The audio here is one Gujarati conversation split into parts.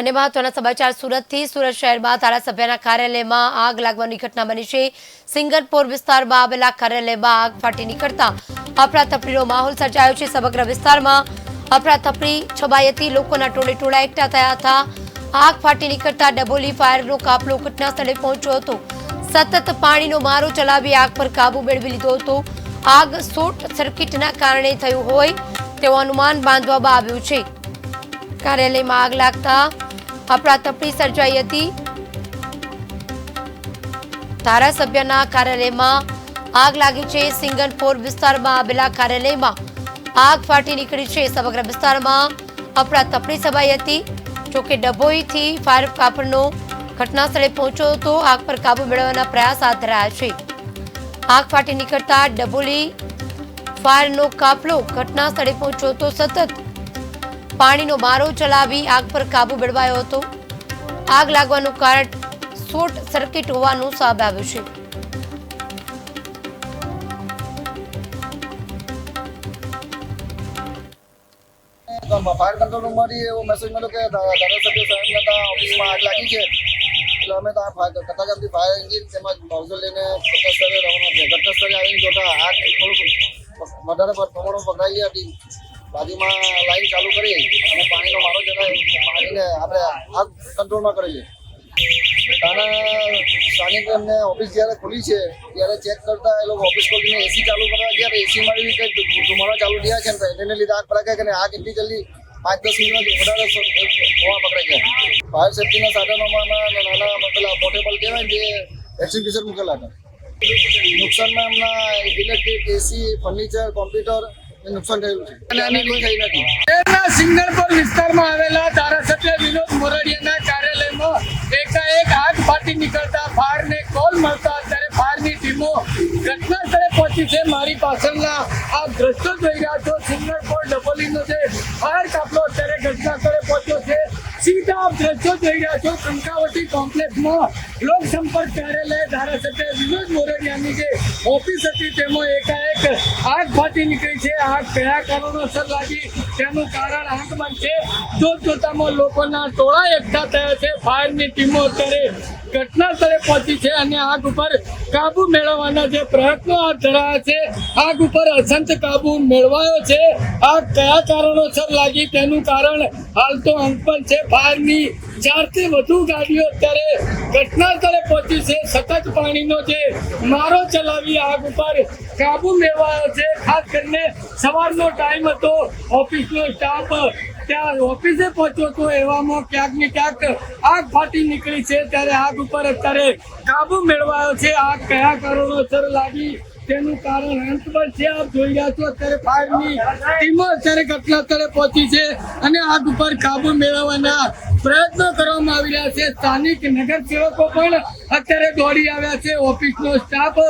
અને મહત્વના સમાચાર સુરતથી. સુરત શહેરમાં ધારાસભ્યના કાર્યાલયમાં આગ લાગવાની ઘટના બની છે. સિંગરપોર વિસ્તારમાં આવેલા કાર્યાલયમાં આગ ફાટી નીકળતા અફરાતફરીનો માહોલ સર્જાયો છે. સમગ્ર વિસ્તારમાં અફરાતફરી હતી. લોકોના ટોળે ટોળા એકઠા થયા હતા. આગ ફાટી નીકળતા ડબોલી ફાયરનો કાફલો ઘટના સ્થળે પહોંચ્યો હતો. સતત પાણીનો મારો ચલાવી આગ પર કાબુ મેળવી લીધો હતો. આગ શોર્ટ સર્કિટના કારણે થયું હોય તેવું અનુમાન બાંધવામાં આવ્યું છે. કાર્યાલયમાં આગ લાગતા અફરાતફરી સર્જાઈ હતી. ધારાસભ્યના કાર્યાલયમાં આગ લાગી છે. સિંગનપોર વિસ્તારમાં આવેલા કાર્યાલયમાં આગ ફાટી નીકળી છે. સમગ્ર વિસ્તારમાં અફરાતફરી સભાઈ હતી. જોકે ડભોઈથી ફાયર કાપડનો ઘટના સ્થળે પહોંચ્યો હતો. આગ પર કાબુ મેળવવાના પ્રયાસ હાથ ધરાયા છે. આગ ફાટી નીકળતા ડબોલી ફાયરનો કાફલો ઘટના સ્થળે પહોંચ્યો હતો સતત પાણીનો મારો ચલાવી આગ પર કાબુ મેળવાયો હતો. આગ લાગવાનું કારણ શોર્ટ સર્કિટ હોવાનું સામે આવ્યું છે. ફાયર કંટ્રોલ રૂમમાંથી એવો મેસેજ મળ્યો કે ધારાસભ્ય સાહેબને ત્યાં ઓફિસમાં આગ લાગી છે. એટલે અમે ત્યાં ફાયર કતારગામથી ફાયર એન્જિન તેમજ બાઉઝર લઈને ઘટના સ્થળે રવાના છે ઘટના સ્થળે આવીને જોતા આગ થોડુંક વધારે પ્રમાણમાં પકડાઈ હતી. બાજુમાં લાઈન ચાલુ કરી અને પાણીનો મારો જરા પાણીને આપણે આગ કંટ્રોલમાં કરેલી ત્યાંના સ્થાનિક એમને ઓફિસ જ્યારે ખુલી છે, ત્યારે ચેક કરતા એ લોકો ઓફિસ ખોલીને એસી ચાલુ કરવા ગયા. એસીમાં બી કંઈક ધુમાડા ચાલુ થયા છે ને એને લીધે આગ પકડાય કે આગ એટલી જલ્દી પાંચ દસ મિનિટમાં વધારે ધોવા પકડાય છે ફાયર સેફ્ટીના સાધનોમાં નાના પેલા પોર્ટેબલ કહેવાય જે એક્સિક્યુશન મૂકેલા હતા. નુકસાનમાં એમના ઇલેક્ટ્રિક એસી ફર્નિચર કોમ્પ્યુટર નુકસાન થયેલું છે. અને આની કોઈ થઈ નથી. શહેરના વિસ્તારમાં આવેલા ધારાસભ્ય વિનોદ મોરડિયાના કાર્યાલયમાં એકાએક આગ ફાટી નીકળતા ફાયરને કોલ મળતા અત્યારે ફાયરની ટીમો ઘટના સ્થળે પહોંચી છે. મારી પાછળના આ દ્રશ્યો જોઈ રહ્યા છો. સિંગરપુર ડબોલીનો જે ફાયર કાફલો અત્યારે ઘટના સ્થળે પહોંચ્યો છે. સીધા દ્રશ્યો જોઈ રહ્યા છો કંકાવટી કોમ્પ્લેક્સમાં લોક સંપર્ક કાર્યાલય ધારાસભ્ય વિનોદ મોરડિયાની જે ઓફિસ હતી તેમાં એકાએક આગ ફાટી નીકળી છે આગ કયા કારણોસર લાગી તેનું કારણ આંખમાં છે જોત જોતામાં લોકોના ટોળા એકઠા થયા છે ફાયરની ટીમો અત્યારે ઘટના સ્થળે પહોંચી છે અને આગ ઉપર કાબુ મેળવવાના જે પ્રયત્નો હાથ ધરાયા છે, આગ ઉપર અસંત કાબુ મેળવાયો છે. આગ કયા કારણોસર લાગી તેનું કારણ હાલ તો અંકપલ છે. ફાયરની ચારથી વધુ ગાડીઓ અત્યારે ઘટના સ્થળે પહોંચી છે. પાણીનો જે મારો ચલાવી આગ ઉપર કાબુ મેળવાયો છે. ખાસ કરીને સવારનો ટાઈમ હતો. ઓફિસનો સ્ટાફ ત્યાં ઓફિસે પહોંચ્યો હતો એવામાં ક્યાંક ને ક્યાંક આગ ફાટી નીકળી છે. ત્યારે આગ ઉપર અત્યારે કાબુ મેળવાયો છે. આગ કયા કારણોસર લાગી તેનું કારણ અંત પર છે, આપ જોઈ રહ્યા છો, અત્યારે ફાયરની ટીમો અત્યારે ઘટના સ્થળે પહોંચી છે અને આગ ઉપર કાબુ મેળવવાના પ્રયત્નો કરવામાં આવી રહ્યા છે. સ્થાનિક નગરસેવકો પણ અત્યારે દોડી આવ્યા છે. ઓફિસનો સ્ટાફ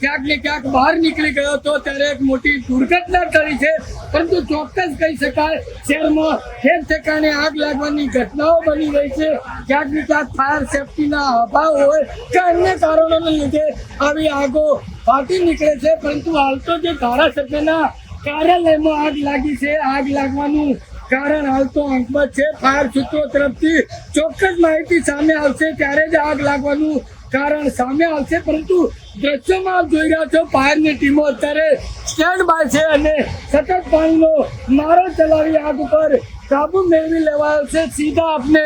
ક્યાંક ને ક્યાંક બહાર નીકળી ગયો હતો. ત્યારે એક મોટી દુર્ઘટના થઈ છે. પરંતુ ચોક્કસ કહી શકાય, શહેરમાં ઠેર ઠેકાણે આગ લાગવાની ઘટનાઓ બની રહી છે. ક્યાંક ને ક્યાંક ફાયર સેફટીના અભાવ હોય કે અન્ય કારણોને લીધે આવી આગો ફાટી નીકળે છે પરંતુ હાલ તો જે ધારાસભ્યના કાર્યાલયમાં આગ લાગી છે આગ લાગવાનું કારણ હાલ તો અંકમાં છે ફાયર સૂત્રો તરફથી ચોક્કસ માહિતી સામે આવશે ત્યારે જ આગ લાગવાનું કારણ સામે આવશે, પરંતુ દ્રશ્યોમાં જોઈ રહ્યા છો ફાયરની ટીમો અત્યારે સ્ટેન્ડ બાય છે અને સતત પાણીનો મારો ચલાવી આગ ઉપર કાબુ મેળવી લેવાયો છે. સીધા આપને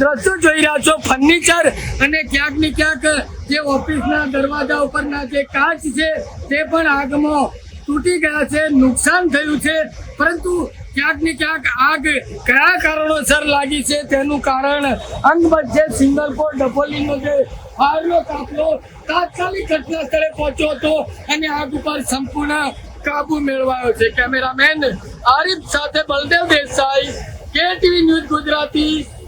દ્રશ્યો જોઈ રહ્યા છો, ફર્નિચર અને ક્યાંક ને ક્યાંક જે ઓફિસના દરવાજા ઉપરના જે કાચ છે, તે પણ આગમાં તૂટી ગયા છે, નુકસાન થયું છે, પરંતુ ક્યાંક ને ક્યાંક આગ કયા કારણોસર લાગી છે તેનું કારણ અંગબત જે સિંગલ કોર ડબોલીનો જે ફાયરનો કાફલો તાત્કાલિક ઘટના સ્થળે પહોંચ્યો હતો અને આગ ઉપર સંપૂર્ણ કાબુ મેળવાયો છે. કેમેરામેન આરિફ સાથે બલદેવ દેસાઈ કે ટીવી ન્યૂઝ ગુજરાતી.